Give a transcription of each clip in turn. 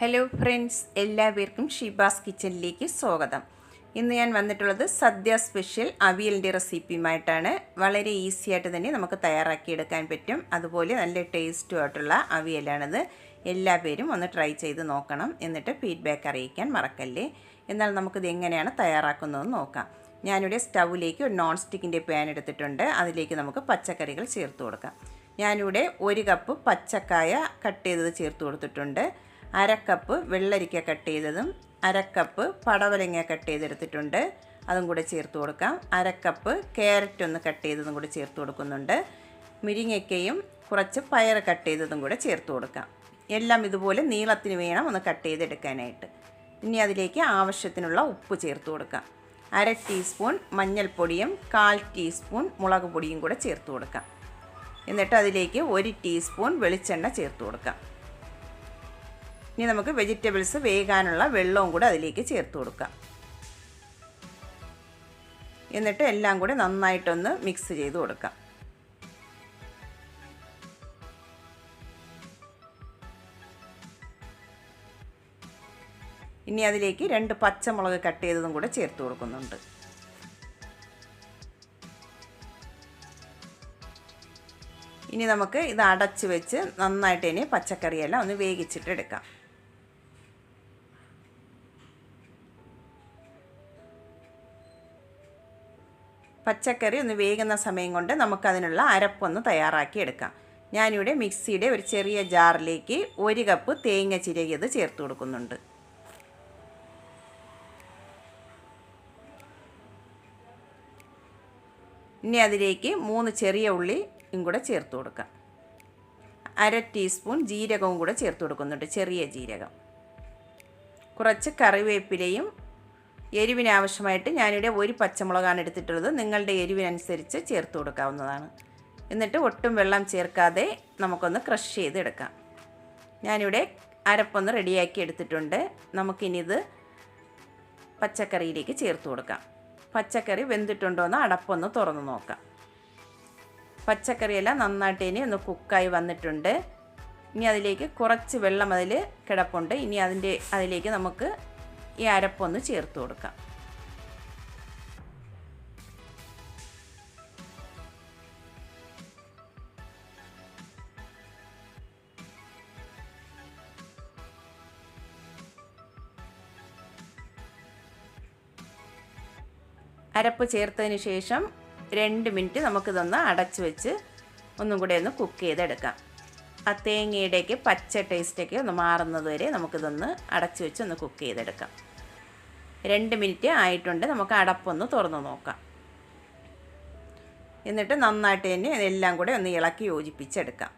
Hello friends എല്ലാവർക്കും ഷീബാസ് കിച്ചണിലേക്ക് സ്വാഗതം. ഇന്ന് ഞാൻ വന്നിട്ടുള്ളത് സദ്യ സ്പെഷ്യൽ അവിയലിന്റെ റെസിപ്പിയുമായിട്ടാണ്. വളരെ ഈസി ആയിട്ട് തന്നെ നമുക്ക് തയ്യാറാക്കിയെടുക്കാൻ പറ്റും. അതുപോലെ നല്ല ടേസ്റ്റും ആയിട്ടുള്ള അവിയലാണിത്. എല്ലാ പേരും ഒന്ന് ട്രൈ ചെയ്ത് നോക്കണം. എന്നിട്ട് ഫീഡ്ബാക്ക് അറിയിക്കാൻ മറക്കല്ലേ. എന്നാൽ നമുക്കിത് എങ്ങനെയാണ് തയ്യാറാക്കുന്നതെന്ന് നോക്കാം. ഞാനിവിടെ സ്റ്റൗവിലേക്ക് ഒരു നോൺ സ്റ്റിക്കിന്റെ പാൻ എടുത്തിട്ടുണ്ട്. അതിലേക്ക് നമുക്ക് പച്ചക്കറികൾ ചേർത്ത് കൊടുക്കാം. ഞാനിവിടെ ഒരു കപ്പ് പച്ചക്കായ കട്ട് ചെയ്തത് ചേർത്ത് കൊടുത്തിട്ടുണ്ട്. അരക്കപ്പ് വെള്ളരിക്ക കട്ട് ചെയ്തതും അരക്കപ്പ് പടവലങ്ങ കട്ട് ചെയ്തെടുത്തിട്ടുണ്ട്. അതും കൂടെ ചേർത്ത് കൊടുക്കാം. അരക്കപ്പ് ക്യാരറ്റ് ഒന്ന് കട്ട് ചെയ്തതും കൂടെ ചേർത്ത് കൊടുക്കുന്നുണ്ട്. മുരിങ്ങയ്ക്കയും കുറച്ച് പയർ കട്ട് ചെയ്തതും കൂടെ ചേർത്ത് കൊടുക്കാം. എല്ലാം ഇതുപോലെ നീളത്തിന് വേണം ഒന്ന് കട്ട് ചെയ്തെടുക്കാനായിട്ട്. ഇനി അതിലേക്ക് ആവശ്യത്തിനുള്ള ഉപ്പ് ചേർത്ത് കൊടുക്കാം. അര ടീസ്പൂൺ മഞ്ഞൾപ്പൊടിയും കാൽ ടീസ്പൂൺ മുളക് പൊടിയും കൂടെ ചേർത്ത് കൊടുക്കാം. എന്നിട്ട് അതിലേക്ക് ഒരു ടീസ്പൂൺ വെളിച്ചെണ്ണ ചേർത്ത് കൊടുക്കാം. ഇനി നമുക്ക് വെജിറ്റബിൾസ് വേകാനുള്ള വെള്ളവും കൂടെ അതിലേക്ക് ചേർത്ത് കൊടുക്കാം. എന്നിട്ട് എല്ലാം കൂടെ നന്നായിട്ടൊന്ന് മിക്സ് ചെയ്ത് കൊടുക്കാം. ഇനി അതിലേക്ക് രണ്ട് പച്ചമുളക് കട്ട് ചെയ്തതും കൂടെ ചേർത്ത് കൊടുക്കുന്നുണ്ട്. ഇനി നമുക്ക് ഇത് അടച്ച് വെച്ച് നന്നായിട്ട് ഇനി പച്ചക്കറിയെല്ലാം ഒന്ന് വേവിച്ചിട്ട് എടുക്കാം. പച്ചക്കറി ഒന്ന് വേകുന്ന സമയം കൊണ്ട് നമുക്കതിനുള്ള അരപ്പൊന്ന് തയ്യാറാക്കി എടുക്കാം. ഞാനിവിടെ മിക്സിയുടെ ഒരു ചെറിയ ജാറിലേക്ക് ഒരു കപ്പ് തേങ്ങ ചിരകിയത് ചേർത്ത് കൊടുക്കുന്നുണ്ട്. ഇനി അതിലേക്ക് മൂന്ന് ചെറിയ ഉള്ളിയും കൂടെ ചേർത്ത് കൊടുക്കാം. അര ടീസ്പൂൺ ജീരകവും കൂടെ ചേർത്ത് കൊടുക്കുന്നുണ്ട് ചെറിയ ജീരകം. കുറച്ച് കറിവേപ്പിലയും എരിവിനാവശ്യമായിട്ട് ഞാനിവിടെ ഒരു പച്ചമുളകാണ് എടുത്തിട്ടുള്ളത്. നിങ്ങളുടെ എരിവിനനുസരിച്ച് ചേർത്ത് കൊടുക്കാവുന്നതാണ്. എന്നിട്ട് ഒട്ടും വെള്ളം ചേർക്കാതെ നമുക്കൊന്ന് ക്രഷ് ചെയ്തെടുക്കാം. ഞാനിവിടെ അരപ്പൊന്ന് റെഡിയാക്കി എടുത്തിട്ടുണ്ട്. നമുക്കിനിത് പച്ചക്കറിയിലേക്ക് ചേർത്ത് കൊടുക്കാം. പച്ചക്കറി വെന്തിട്ടുണ്ടോ എന്ന് അടപ്പൊന്ന് തുറന്ന് നോക്കാം. പച്ചക്കറിയെല്ലാം നന്നായിട്ട് ഇനി ഒന്ന് കുക്കായി വന്നിട്ടുണ്ട്. ഇനി അതിലേക്ക് കുറച്ച് വെള്ളം അതിൽ കിടപ്പുണ്ട്. ഇനി അതിന്റെ അതിലേക്ക് നമുക്ക് ഈ അരപ്പൊന്ന് ചേർത്ത് കൊടുക്കാം. അരപ്പ് ചേർത്തതിന് ശേഷം രണ്ട് മിനിറ്റ് നമുക്കിതൊന്ന് അടച്ച് വെച്ച് ഒന്നും കൂടെ ഒന്ന് കുക്ക് ചെയ്തെടുക്കാം. ആ തേങ്ങയുടെയൊക്കെ പച്ച ടേസ്റ്റൊക്കെ ഒന്ന് മാറുന്നത് വരെ നമുക്കിതൊന്ന് അടച്ച് വെച്ച് ഒന്ന് കുക്ക് ചെയ്തെടുക്കാം. രണ്ട് മിനിറ്റ് ആയിട്ടുണ്ട്. നമുക്ക് അടപ്പൊന്ന് തുറന്ന് നോക്കാം. എന്നിട്ട് നന്നായിട്ട് തന്നെ ഇതെല്ലാം കൂടെ ഒന്ന് ഇളക്കി യോജിപ്പിച്ചെടുക്കാം.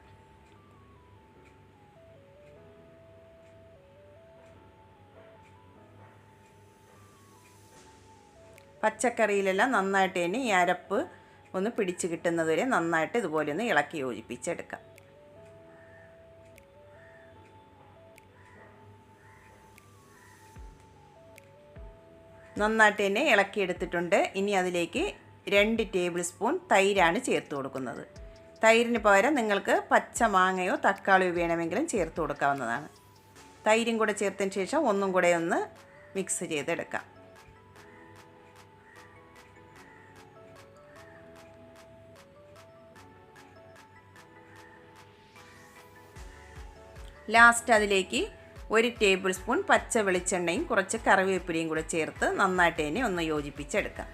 പച്ചക്കറിയിലെല്ലാം നന്നായിട്ട് തന്നെ ഈ അരപ്പ് ഒന്ന് പിടിച്ച് കിട്ടുന്നതുവരെ നന്നായിട്ട് ഇതുപോലെ ഒന്ന് ഇളക്കി യോജിപ്പിച്ചെടുക്കാം. നന്നായിട്ട് തന്നെ ഇളക്കിയെടുത്തിട്ടുണ്ട്. ഇനി അതിലേക്ക് രണ്ട് ടേബിൾ സ്പൂൺ തൈരാണ് ചേർത്ത് കൊടുക്കുന്നത്. തൈരിന് പകരം നിങ്ങൾക്ക് പച്ച മാങ്ങയോ തക്കാളിയോ വേണമെങ്കിലും ചേർത്ത് കൊടുക്കാവുന്നതാണ്. തൈരും കൂടെ ചേർത്തതിന് ശേഷം ഒന്നും കൂടെ ഒന്ന് മിക്സ് ചെയ്തെടുക്കാം. ലാസ്റ്റ് അതിലേക്ക് ഒരു ടേബിൾ സ്പൂൺ പച്ച വെളിച്ചെണ്ണയും കുറച്ച് കറിവേപ്പിലയും കൂടെ ചേർത്ത് നന്നായിട്ട് തന്നെ ഒന്ന് യോജിപ്പിച്ചെടുക്കാം.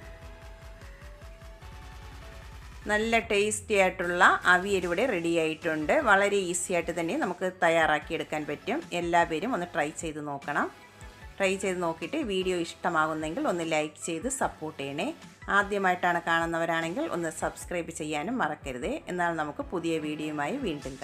നല്ല ടേസ്റ്റി ആയിട്ടുള്ള അവിയൽ ഇവിടെ റെഡി ആയിട്ടുണ്ട്. വളരെ ഈസി ആയിട്ട് തന്നെ നമുക്ക് തയ്യാറാക്കിയെടുക്കാൻ പറ്റും. എല്ലാവരും ഒന്ന് ട്രൈ ചെയ്ത് നോക്കണം. ട്രൈ ചെയ്ത് നോക്കിയിട്ട് വീഡിയോ ഇഷ്ടമാകുന്നെങ്കിൽ ഒന്ന് ലൈക്ക് ചെയ്ത് സപ്പോർട്ട് ചെയ്യണേ. ആദ്യമായിട്ടാണ് കാണുന്നവരാണെങ്കിൽ ഒന്ന് സബ്സ്ക്രൈബ് ചെയ്യാനും മറക്കരുതേ. എന്നാൽ നമുക്ക് പുതിയ വീഡിയോയുമായി വീണ്ടും കാണാം.